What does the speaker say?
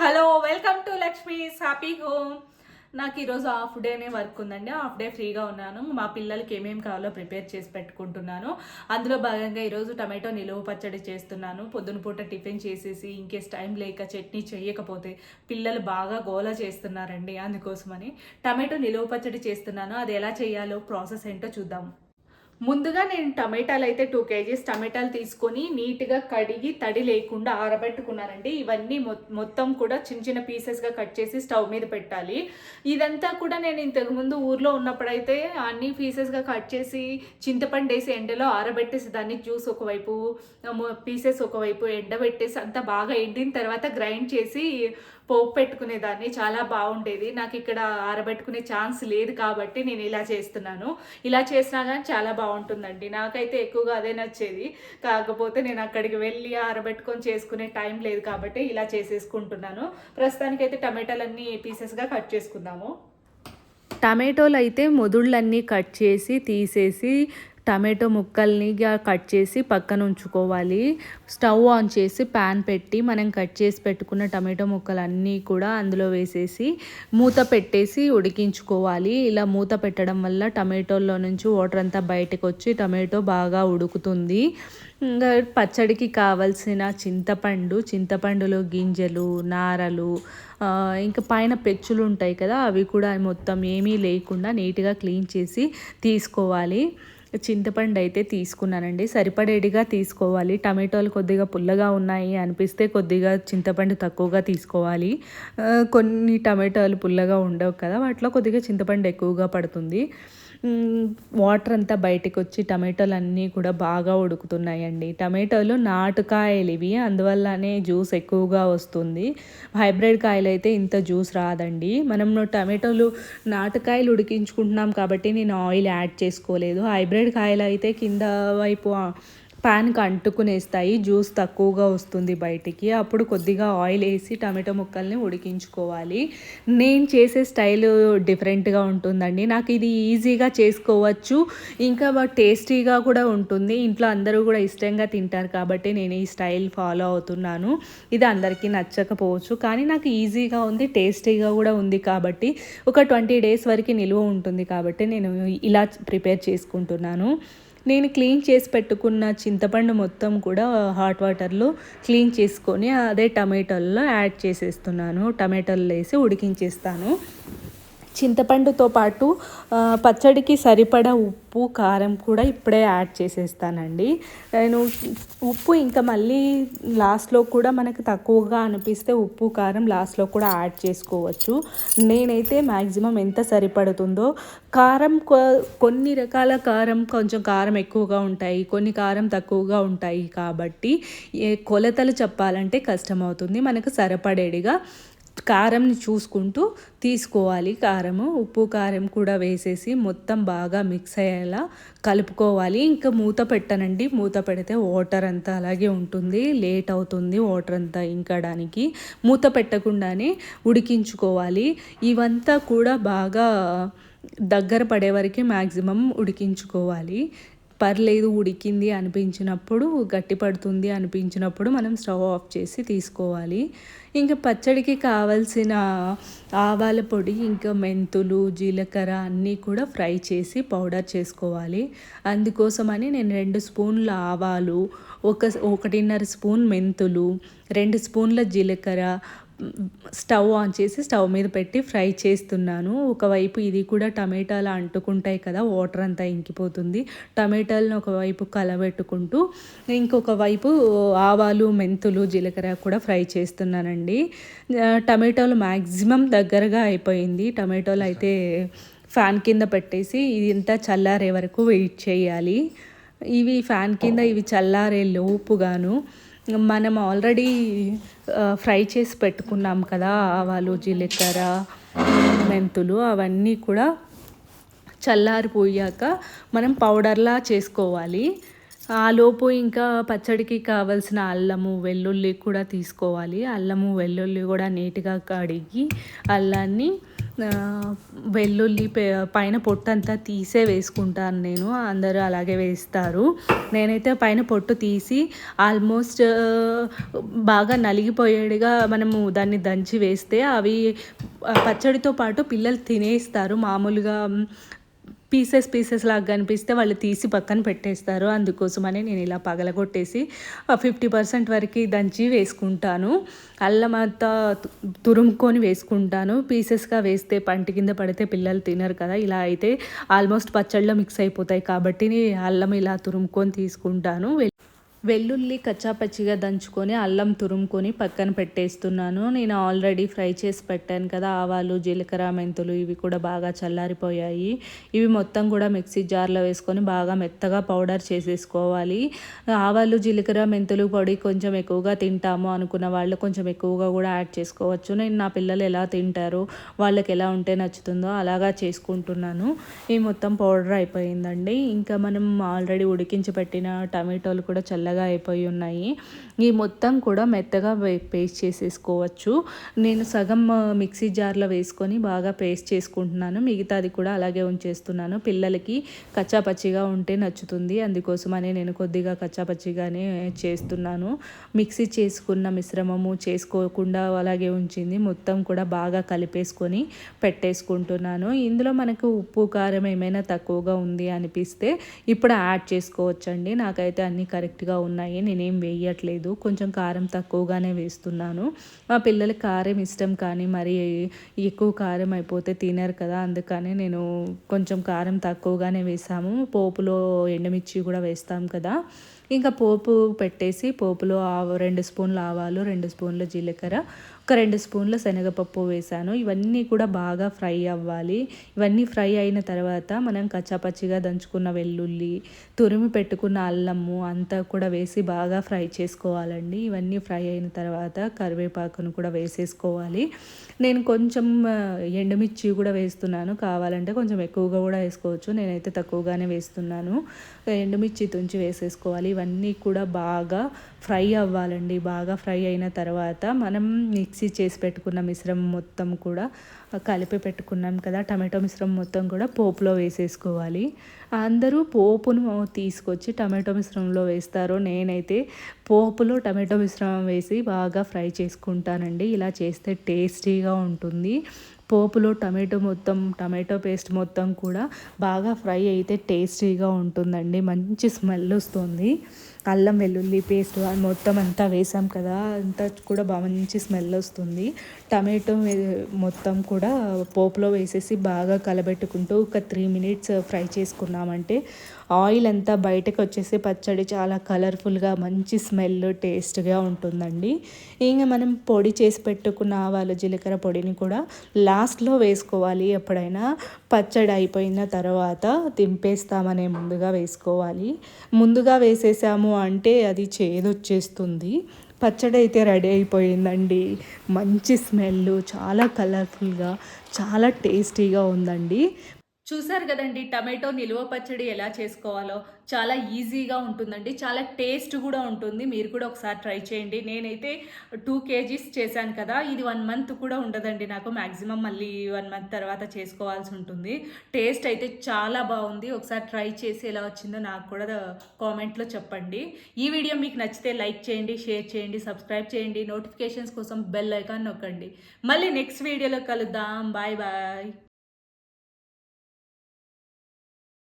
Hello welcome to Lakshmi's happy home. నాకు ఈరోజు half డేనే వర్క్ ఉందండి. హాఫ్ డే ఫ్రీగా ఉన్నాను. మా పిల్లలకి ఏమేమి కావాలో ప్రిపేర్ చేసి పెట్టుకుంటున్నాను. అందులో భాగంగా ఈరోజు టమాటో నిలువ పచ్చడి చేస్తున్నాను. పొద్దున పూట టిఫిన్ చేసేసి ఇంకేస్ టైం లేక చట్నీ చేయకపోతే పిల్లలు బాగా గోల చేస్తున్నారండి అందుకోసమని. టమాటో నిలువ పచ్చడి చేస్తున్నాను. అది ఎలా చేయాలో ప్రాసెస్ ఏంటో చూద్దాం. ముందుగా నేను టమాటాలు అయితే టూ కేజీస్ టమాటాలు తీసుకొని నీట్గా కడిగి తడి లేకుండా ఆరబెట్టుకున్నానండి. ఇవన్నీ మొ- మొత్తం కూడా చిన్న చిన్న పీసెస్గా కట్ చేసి స్టవ్ మీద పెట్టాలి. ఇదంతా కూడా నేను ఇంతకుముందు ఊర్లో ఉన్నప్పుడైతే అన్ని పీసెస్గా కట్ చేసి చింతపండు వేసి ఎండలో ఆరబెట్టేసి దాన్ని జ్యూస్ ఒకవైపు పీసెస్ ఒకవైపు ఎండబెట్టేసి అంతా బాగా ఎండిన తర్వాత గ్రైండ్ చేసి పోపు పెట్టుకునేదాన్ని చాలా బాగుండేది. నాకు ఇక్కడ ఆరబెట్టుకునే ఛాన్స్ లేదు కాబట్టి నేను ఇలా చేస్తున్నాను. ఇలా చేసినా కానీ చాలా బాగుంటుందండి. నాకైతే ఎక్కువగా అదే నచ్చేది. కాకపోతే నేను అక్కడికి వెళ్ళి ఆరబెట్టుకొని చేసుకునే టైం లేదు కాబట్టి ఇలా చేసేసుకుంటున్నాను. ప్రస్తుతానికైతే టమాటాలన్నీ పీసెస్గా కట్ చేసుకుందాము. టమాటోలు అయితే మొదుళ్ళన్నీ కట్ చేసి తీసేసి టమాటో ముక్కల్ని కట్ చేసి పక్కన ఉంచుకోవాలి స్టవ్ ఆన్ చేసి ప్యాన్ పెట్టి మనం కట్ చేసి పెట్టుకున్న టమాటో ముక్కలన్నీ కూడా అందులో వేసేసి మూత పెట్టేసి ఉడికించుకోవాలి. ఇలా మూత పెట్టడం వల్ల టమాటోల్లో నుంచి వాటర్ అంతా బయటకు వచ్చి టమాటో బాగా ఉడుకుతుంది. ఇంకా పచ్చడికి కావలసిన చింతపండు చింతపండులో గింజలు నారలు ఇంకా పైన పెచ్చులు ఉంటాయి కదా అవి కూడా మొత్తం ఏమీ లేకుండా నీట్గా క్లీన్ చేసి తీసుకోవాలి. చింతపండు అయితే తీసుకున్నానండి. సరిపడేడిగా తీసుకోవాలి. టమాటోలు కొద్దిగా పుల్లగా ఉన్నాయి అనిపిస్తే కొద్దిగా చింతపండు తక్కువగా తీసుకోవాలి. కొన్ని టమాటోలు పుల్లగా ఉండవు కదా వాటిలో కొద్దిగా చింతపండు ఎక్కువగా పడుతుంది. వాటర్ అంతా బయటకు వచ్చి టమాటోలు అన్నీ కూడా బాగా ఉడుకుతున్నాయండి. టమాటోలు నాటుకాయలు ఇవి అందువల్లనే జ్యూస్ ఎక్కువగా వస్తుంది. హైబ్రిడ్ కాయలు అయితే ఇంత జ్యూస్ రాదండి. మనం టమాటోలు నాటుకాయలు ఉడికించుకుంటున్నాం కాబట్టి నేను ఆయిల్ యాడ్ చేసుకోలేదు. హైబ్రిడ్ కాయలు అయితే కింద వైపు ప్యాన్కి అంటుకునేస్తాయి. జ్యూస్ తక్కువగా వస్తుంది బయటికి. అప్పుడు కొద్దిగా ఆయిల్ వేసి టమాటో ముక్కల్ని ఉడికించుకోవాలి. నేను చేసే స్టైల్ డిఫరెంట్గా ఉంటుందండి. నాకు ఇది ఈజీగా చేసుకోవచ్చు. ఇంకా టేస్టీగా కూడా ఉంటుంది. ఇంట్లో అందరూ కూడా ఇష్టంగా తింటారు కాబట్టి నేను ఈ స్టైల్ ఫాలో అవుతున్నాను. ఇది అందరికీ నచ్చకపోవచ్చు. కానీ నాకు ఈజీగా ఉంది టేస్టీగా కూడా ఉంది కాబట్టి ఒక ట్వంటీ డేస్ వరకు నిలువ ఉంటుంది కాబట్టి నేను ఇలా ప్రిపేర్ చేసుకుంటున్నాను. నేను క్లీన్ చేసి పెట్టుకున్న చింతపండు మొత్తం కూడా హాట్ వాటర్లో క్లీన్ చేసుకొని అదే టమాటోల్లో యాడ్ చేసేస్తున్నాను. టమాటోలు వేసి ఉడికించేస్తాను. చింతపండుతో పాటు పచ్చడికి సరిపడా ఉప్పు కారం కూడా ఇప్పుడే యాడ్ చేసేస్తానండి. నేను ఉప్పు ఇంకా మళ్ళీ లాస్ట్లో కూడా మనకు తక్కువగా అనిపిస్తే ఉప్పు కారం లాస్ట్లో కూడా యాడ్ చేసుకోవచ్చు. నేనైతే మ్యాక్సిమం ఎంత సరిపడుతుందో కారం కొ- కొన్ని రకాల కారం కొంచెం కారం ఎక్కువగా ఉంటాయి కొన్ని కారం తక్కువగా ఉంటాయి కాబట్టి ఏ కొలతలు చెప్పాలంటే కష్టమవుతుంది. మనకు సరిపడేడిగా కారంని చూసుకుంటూ తీసుకోవాలి. కారము ఉప్పు కారం కూడా వేసేసి మొత్తం బాగా మిక్స్ అయ్యేలా కలుపుకోవాలి. ఇంకా మూత పెట్టనండి. మూత పెడితే వాటర్ అంతా అలాగే ఉంటుంది. లేట్ అవుతుంది వాటర్ అంతా ఇంకడానికి. మూత పెట్టకుండానే ఉడికించుకోవాలి. ఇవంతా కూడా బాగా దగ్గర పడే వరకు మ్యాక్సిమం ఉడికించుకోవాలి. పర్లేదు ఉడికింది అనిపించినప్పుడు గట్టి పడుతుంది అనిపించినప్పుడు మనం స్టవ్ ఆఫ్ చేసి తీసుకోవాలి. ఇంకా పచ్చడికి కావలసిన ఆవాల పొడి ఇంకా మెంతులు జీలకర్ర అన్నీ కూడా ఫ్రై చేసి పౌడర్ చేసుకోవాలి. అందుకోసమని నేను రెండు స్పూన్ల ఆవాలు ఒక ఒకటిన్నర స్పూన్ మెంతులు రెండు స్పూన్ల జీలకర్ర స్టవ్ ఆన్ చేసి స్టవ్ మీద పెట్టి ఫ్రై చేస్తున్నాను. ఒకవైపు ఇది కూడా టమాటాలు అంటుకుంటాయి కదా వాటర్ అంతా ఇంకిపోతుంది. టమాటాలను ఒకవైపు కలబెట్టుకుంటూ ఇంకొక వైపు ఆవాలు మెంతులు జీలకర్ర కూడా ఫ్రై చేస్తున్నానండి. టమాటాలు మ్యాక్సిమం దగ్గరగా అయిపోయింది. టమాటాలు అయితే ఫ్యాన్ కింద పెట్టేసి ఇదంతా చల్లారే వరకు వెయిట్ చేయాలి. ఇవి ఫ్యాన్ కింద ఇవి చల్లారే లోపుగాను మనం ఆల్రెడీ ఫ్రై చేసి పెట్టుకున్నాం కదా ఆవాలు జీలకర్ర మెంతులు అవన్నీ కూడా చల్లారిపోయాక మనం పౌడర్లా చేసుకోవాలి. ఆ లోపు ఇంకా పచ్చడికి కావలసిన అల్లము వెల్లుల్లి కూడా తీసుకోవాలి. అల్లము వెల్లుల్లి కూడా నీట్గా కడిగి అల్లాన్ని వెల్లుల్లి పైన పొట్టంతా తీసే వేసుకుంటాను నేను. అందరూ అలాగే వేస్తారు. నేనైతే పైన పొట్టు తీసి ఆల్మోస్ట్ బాగా నలిగిపోయేడుగా మనము దాన్ని దంచి వేస్తే అవి పచ్చడితో పాటు పిల్లలు తినేస్తారు. మామూలుగా పీసెస్ పీసెస్ లాగా కనిపిస్తే వాళ్ళు తీసి పక్కన పెట్టేస్తారు. అందుకోసమని నేను ఇలా పగలగొట్టేసి ఫిఫ్టీ పర్సెంట్ వరకు దంచి వేసుకుంటాను. అల్లం అంతా తురుముకొని వేసుకుంటాను. పీసెస్గా వేస్తే పంటి కింద పడితే పిల్లలు తినరు కదా. ఇలా అయితే ఆల్మోస్ట్ పచ్చళ్ళలో మిక్స్ అయిపోతాయి కాబట్టి అల్లం ఇలా తురుముకొని తీసుకుంటాను. వెల్లుల్లి కచ్చాపచ్చిగా దంచుకొని అల్లం తురుముకొని పక్కన పెట్టేస్తున్నాను. నేను ఆల్రెడీ ఫ్రై చేసి పెట్టాను కదా ఆవాలు జీలకర్ర మెంతులు ఇవి కూడా బాగా చల్లారిపోయాయి. ఇవి మొత్తం కూడా మిక్సీ జార్లో వేసుకొని బాగా మెత్తగా పౌడర్ చేసేసుకోవాలి. ఆవాలు జీలకర్ర మెంతులు పొడి కొంచెం ఎక్కువగా తింటాము అనుకున్న వాళ్ళు కొంచెం ఎక్కువగా కూడా యాడ్ చేసుకోవచ్చు. నేను నా పిల్లలు ఎలా తింటారు వాళ్ళకి ఎలా ఉంటే నచ్చుతుందో అలాగా చేసుకుంటున్నాను. ఈ మొత్తం పౌడర్ అయిపోయిందండి. ఇంకా మనం ఆల్రెడీ ఉడికించి పెట్టిన టమాటోలు కూడా తెల్లగా అయిపోయి ఉన్నాయి. ఈ మొత్తం కూడా మెత్తగా పేస్ట్ చేసేసుకోవచ్చు. నేను సగం మిక్సీ జార్లో వేసుకొని బాగా పేస్ట్ చేసుకుంటున్నాను. మిగతాది కూడా అలాగే ఉంచేస్తున్నాను. పిల్లలకి కచ్చాపచ్చిగా ఉంటే నచ్చుతుంది. అందుకోసమని నేను కొద్దిగా కచ్చాపచ్చిగానే చేస్తున్నాను. మిక్సీ చేసుకున్న మిశ్రమము చేసుకోకుండా అలాగే ఉంచింది. మొత్తం కూడా బాగా కలిపేసుకొని పెట్టేసుకుంటున్నాను. ఇందులో మనకు ఉప్పు కారం ఏమైనా తక్కువగా ఉంది అనిపిస్తే ఇప్పుడు యాడ్ చేసుకోవచ్చండి. నాకైతే అన్నీ కరెక్ట్గా ఉన్నాయి నేనేం వేయట్లేదు. కొంచెం కారం తక్కువగానే వేస్తున్నాను. మా పిల్లలకి కారం ఇష్టం కానీ మరి ఎక్కువ కారం అయిపోతే తినరు కదా అందుకని నేను కొంచెం కారం తక్కువగానే వేసాము. పోపులో ఎండుమిర్చి కూడా వేస్తాం కదా. ఇంకా పోపు పెట్టేసి పోపులో ఆవ రెండు స్పూన్లు ఆవాలు రెండు స్పూన్లు జీలకర్ర ఒక రెండు స్పూన్ల శనగపప్పు వేసాను ఇవన్నీ కూడా బాగా ఫ్రై అవ్వాలి. ఇవన్నీ ఫ్రై అయిన తర్వాత మనం కచ్చాపచ్చిగా దంచుకున్న వెల్లుల్లి తురిమి పెట్టుకున్న అల్లము అంతా కూడా వేసి బాగా ఫ్రై చేసుకోవాలండి. ఇవన్నీ ఫ్రై అయిన తర్వాత కరివేపాకును కూడా వేసేసుకోవాలి. నేను కొంచెం ఎండుమిర్చి కూడా వేస్తున్నాను. కావాలంటే కొంచెం ఎక్కువగా కూడా వేసుకోవచ్చు. నేనైతే తక్కువగానే వేస్తున్నాను. ఎండుమిర్చి తుంచి వేసేసుకోవాలి. ఇవన్నీ కూడా బాగా ఫ్రై అవ్వాలండి. బాగా ఫ్రై అయిన తర్వాత మనం మిక్సీ చేసి పెట్టుకున్న మిశ్రమం మొత్తం కూడా కలిపి పెట్టుకున్నాం కదా టమాటో మిశ్రమం మొత్తం కూడా పోపులో వేసేసుకోవాలి. అందరూ పోపును తీసుకొచ్చి టమాటో మిశ్రమంలో వేస్తారు నేనైతే పోపులో టమాటో మిశ్రమం వేసి బాగా ఫ్రై చేసుకుంటానండి. ఇలా చేస్తే టేస్టీగా ఉంటుంది. పోపులో టమాటో మొత్తం టమాటో పేస్ట్ మొత్తం కూడా బాగా ఫ్రై అయితే టేస్టీగా ఉంటుందండి. మంచి స్మెల్ వస్తుంది. అల్లం వెల్లుల్లి పేస్ట్ మొత్తం అంతా వేసాం కదా అంతా కూడా బాగా మంచి స్మెల్ వస్తుంది. టమాటో మొత్తం కూడా పోపులో వేసేసి బాగా కలబెట్టుకుంటూ ఒక త్రీ మినిట్స్ ఫ్రై చేసుకున్నామంటే ఆయిల్ అంతా బయటకు వచ్చేసి పచ్చడి చాలా కలర్ఫుల్గా మంచి స్మెల్ టేస్ట్గా ఉంటుందండి. ఇంకా మనం పొడి చేసి పెట్టుకున్న ఆవాలు జీలకర్ర పొడిని కూడా లాస్ట్లో వేసుకోవాలి. ఎప్పుడైనా పచ్చడి అయిపోయిన తర్వాత దింపేస్తామనే ముందుగా వేసుకోవాలి. ముందుగా వేసేసాము అంటే అది చేదొచ్చేస్తుంది. పచ్చడి అయితే రెడీ అయిపోయిందండి. మంచి స్మెల్ చాలా కలర్ఫుల్గా చాలా టేస్టీగా ఉందండి. చూసారు కదండి టమాటో నిలువ పచ్చడి ఎలా చేసుకోవాలో. చాలా ఈజీగా ఉంటుందండి చాలా టేస్ట్ కూడా ఉంటుంది. మీరు కూడా ఒకసారి ట్రై చేయండి. నేనైతే టూ కేజీస్ చేశాను కదా ఇది వన్ మంత్ కూడా ఉండదండి నాకు. మ్యాక్సిమం మళ్ళీ వన్ మంత్ తర్వాత చేసుకోవాల్సి ఉంటుంది. టేస్ట్ అయితే చాలా బాగుంది. ఒకసారి ట్రై చేసి ఎలా వచ్చిందో నాకు కూడా కామెంట్లో చెప్పండి. ఈ వీడియో మీకు నచ్చితే లైక్ చేయండి షేర్ చేయండి సబ్స్క్రైబ్ చేయండి. నోటిఫికేషన్స్ కోసం బెల్ ఐకాన్ నొక్కండి. మళ్ళీ నెక్స్ట్ వీడియోలో కలుద్దాం. Bye bye.